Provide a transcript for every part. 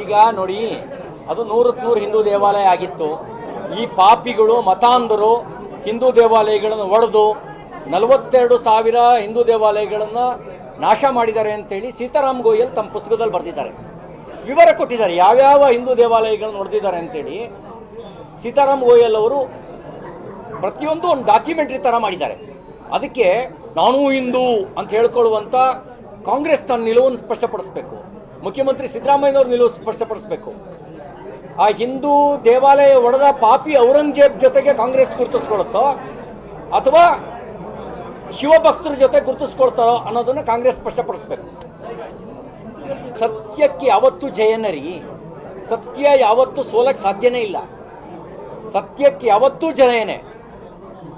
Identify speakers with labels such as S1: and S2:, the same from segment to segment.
S1: ಈಗ ನೋಡಿ, ಅದು ನೂರಕ್ಕೆ ನೂರು ಹಿಂದೂ ದೇವಾಲಯ ಆಗಿತ್ತು. ಈ ಪಾಪಿಗಳು, ಮತಾಂಧರು ಹಿಂದೂ ದೇವಾಲಯಗಳನ್ನು ಒಡೆದು ನಲವತ್ತೆರಡು ಸಾವಿರ ಹಿಂದೂ ದೇವಾಲಯಗಳನ್ನು ನಾಶ ಮಾಡಿದ್ದಾರೆ ಅಂತೇಳಿ ಸೀತಾರಾಮ್ ಗೋಯಲ್ ತಮ್ಮ ಪುಸ್ತಕದಲ್ಲಿ ಬರೆದಿದ್ದಾರೆ. ವಿವರ ಕೊಟ್ಟಿದ್ದಾರೆ, ಯಾವ್ಯಾವ ಹಿಂದೂ ದೇವಾಲಯಗಳನ್ನು ಹೊಡೆದಿದ್ದಾರೆ ಅಂತೇಳಿ ಸೀತಾರಾಮ್ ಗೋಯಲ್ ಅವರು ಪ್ರತಿಯೊಂದು ಒಂದು ಡಾಕ್ಯುಮೆಂಟ್ರಿ ಥರ ಮಾಡಿದ್ದಾರೆ. ಅದಕ್ಕೆ, ನಾನು ಹಿಂದೂ ಅಂತ ಹೇಳ್ಕೊಳ್ಳುವಂಥ ಕಾಂಗ್ರೆಸ್ ತನ್ನ ನಿಲುವನ್ನು ಸ್ಪಷ್ಟಪಡಿಸಬೇಕು. ಮುಖ್ಯಮಂತ್ರಿ ಸಿದ್ದರಾಮಯ್ಯನವ್ರ ನಿಲುವು ಸ್ಪಷ್ಟಪಡಿಸಬೇಕು. ಆ ಹಿಂದೂ ದೇವಾಲಯ ಒಡೆದ ಪಾಪಿ ಔರಂಗಜೇಬ್ ಜೊತೆಗೆ ಕಾಂಗ್ರೆಸ್ ಗುರುತಿಸ್ಕೊಳುತ್ತೋ ಅಥವಾ ಶಿವಭಕ್ತರ ಜೊತೆ ಗುರುತಿಸ್ಕೊಳ್ತಾರೋ ಅನ್ನೋದನ್ನು ಕಾಂಗ್ರೆಸ್ ಸ್ಪಷ್ಟಪಡಿಸ್ಬೇಕು. ಸತ್ಯಕ್ಕೆ ಯಾವತ್ತು ಜಯನರಿ ಸತ್ಯ ಯಾವತ್ತೂ ಸೋಲಕ್ಕೆ ಸಾಧ್ಯನೇ ಇಲ್ಲ. ಸತ್ಯಕ್ಕೆ ಯಾವತ್ತೂ ಜಯನೇ.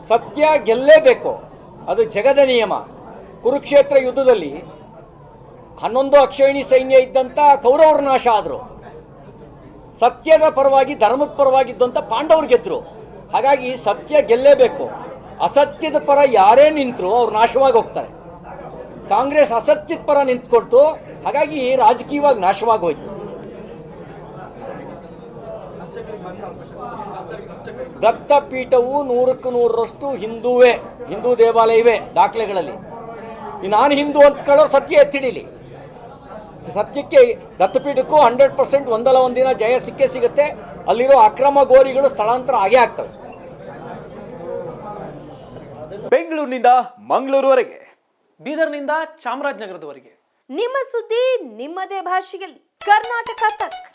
S1: ಸತ್ಯ ಗೆಲ್ಲೇಬೇಕು. ಅದು ಜಗದ ನಿಯಮ. ಕುರುಕ್ಷೇತ್ರ ಯುದ್ಧದಲ್ಲಿ ಹನ್ನೊಂದು ಅಕ್ಷಯಣಿ ಸೈನ್ಯ ಇದ್ದಂಥ ಕೌರವರ ನಾಶ ಆದರು. ಸತ್ಯದ ಪರವಾಗಿ, ಧರ್ಮದ ಪರವಾಗಿದ್ದಂಥ ಪಾಂಡವರು ಗೆದ್ದರು ಹಾಗಾಗಿ ಸತ್ಯ ಗೆಲ್ಲೇಬೇಕು. ಅಸತ್ಯದ ಪರ ಯಾರೇ ನಿಂತರು ಅವ್ರು ನಾಶವಾಗಿ ಹೋಗ್ತಾರೆ. ಕಾಂಗ್ರೆಸ್ ಅಸತ್ಯದ ಪರ ನಿಂತ್ಕೊಡ್ತು ಹಾಗಾಗಿ ರಾಜಕೀಯವಾಗಿ ನಾಶವಾಗಿ ಹೋಯ್ತು. ದತ್ತಪೀಠವು ನೂರಕ್ಕೆ ನೂರರಷ್ಟು ಹಿಂದೂವೇ, ಹಿಂದೂ ದೇವಾಲಯವೇ, ದಾಖಲೆಗಳಲ್ಲಿ. ನಾನು ಹಿಂದೂ ಅಂತ ಕೇಳೋ ಸತ್ಯ ಎತ್ತಿಡಿಲಿ. ಸತ್ಯಕ್ಕೆ ದತ್ತಪೀಠಕ್ಕೂ ಹಂಡ್ರೆಡ್ ಪರ್ಸೆಂಟ್ ಒಂದಲ್ಲ ಒಂದಿನ ಜಯ ಸಿಕ್ಕೇ ಸಿಗುತ್ತೆ. ಅಲ್ಲಿರೋ ಅಕ್ರಮ ಗೋರಿಗಳು ಸ್ಥಳಾಂತರ ಆಗೇ ಆಗ್ತವೆ.
S2: ಬೆಂಗಳೂರಿನಿಂದ ಮಂಗಳೂರುವರೆಗೆ.
S3: ಬೀದರ್ನಿಂದ ಚಾಮರಾಜನಗರದವರೆಗೆ.
S4: ನಿಮ್ಮ ಸುದ್ದಿ ನಿಮ್ಮದೇ ಭಾಷೆಯಲ್ಲಿ. ಕರ್ನಾಟಕ ತಕ್.